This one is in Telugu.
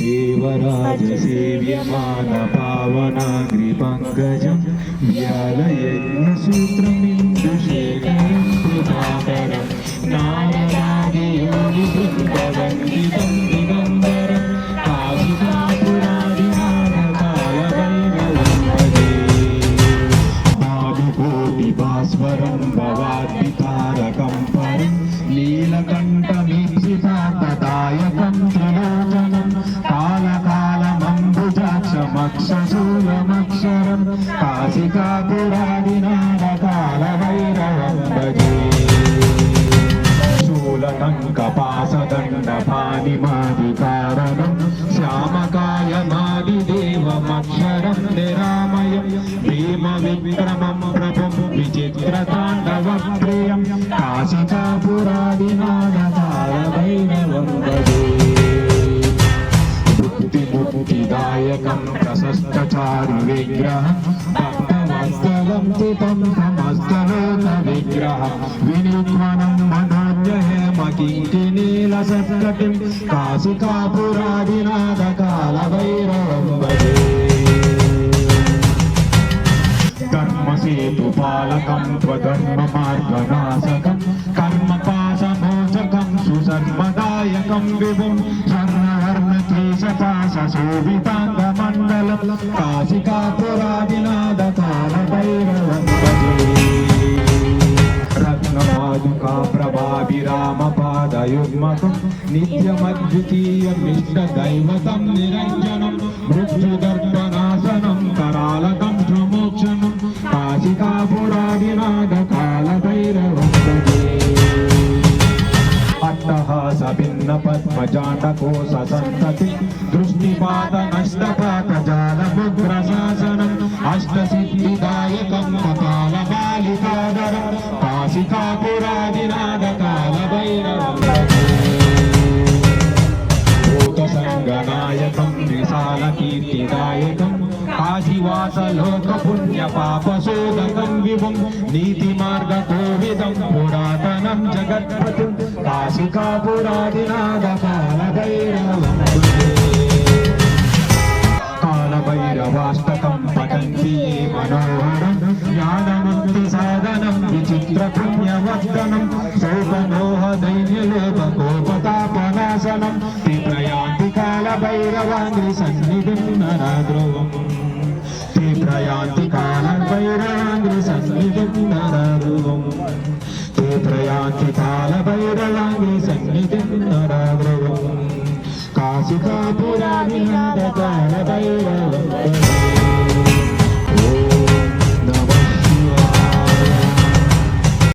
దేవరాజ సేవ్యమాన పావనాగ్రి కాలకాలమంబుజాక్షమక్షశూలమక్షరం కాశికాపురాదినారకాల భైరవం భజే శూలటంకపాసదండపానిమాదికారణం శ్యామకాయమాదిదేవమక్షరం నిరామయం. భీమ విక్రమం ప్రభుం విచిత్రతాండవ ప్రియం కాశికాపురాదినాదకాల వైరవం భజే ముక్తి ముక్తిదాయకం విగ్రహం భక్తవత్సలం చితం సమస్తలోక విగ్రహం వినిత్వనం మనోజ్ఞహేమ కింకినీల సత్కటిం కాశికాపురాదినాద కాల భైరవం భజే ధర్మసేతు పాలకం స్వధర్మ మార్గనాశకం కర్మపాశమోచకం సుసర్మదాయకం విభుం స్వర్ణవర్ణ కేశపాశ శోభితాంగ మండలం కాశికాపురాదినాద కాల భైరవం భజే రత్నపాదుకా ప్రభాభిరామ పాదయుగ్మకం నిత్యమద్వితీయమిష్ట దైవతం నిరంజనం మృత్యుదర్పనాశనం కరాలకం ప్రమోక్షణం కాశికాపురాదినాద पद्मजाटको ससन्तति दृष्टिपातनष्टपातजालमुग्रशासनम् अष्टसिद्धिदायकम् कपालबालिकादरम् काशिकापुरादिनादकालभैरवम् भूतसङ्गनायकम् विशालकीर्तिदायकम् కాశీవాస లోక పుణ్య పాప శోధకం విభం నీతి మార్గ కోవిదం పురాతనం జగత్పతిం కాశికాపురాదినాద కాల భైరవం కాలభైరవాష్టకం పఠంతి మనోహరం జ్ఞానముక్తి సాధనం విచిత్ర పుణ్యవర్ధనం శోభమోహ దైన్యలోభ కోపతాపనాశనం తీవ్రయాంతి కాలభైరవాంగ్రి సన్నిధిం തീത്രയാന്തി കാലം ഭൈരവാംഗ്രി സന്നിധി നരാഗ്രവും തീത്രയാന്തി കാല ഭൈരവാംഗ്രി സന്നിധി നരാഗ്രവും കാശികാപുരാവിഹാര കാല ഭൈരവ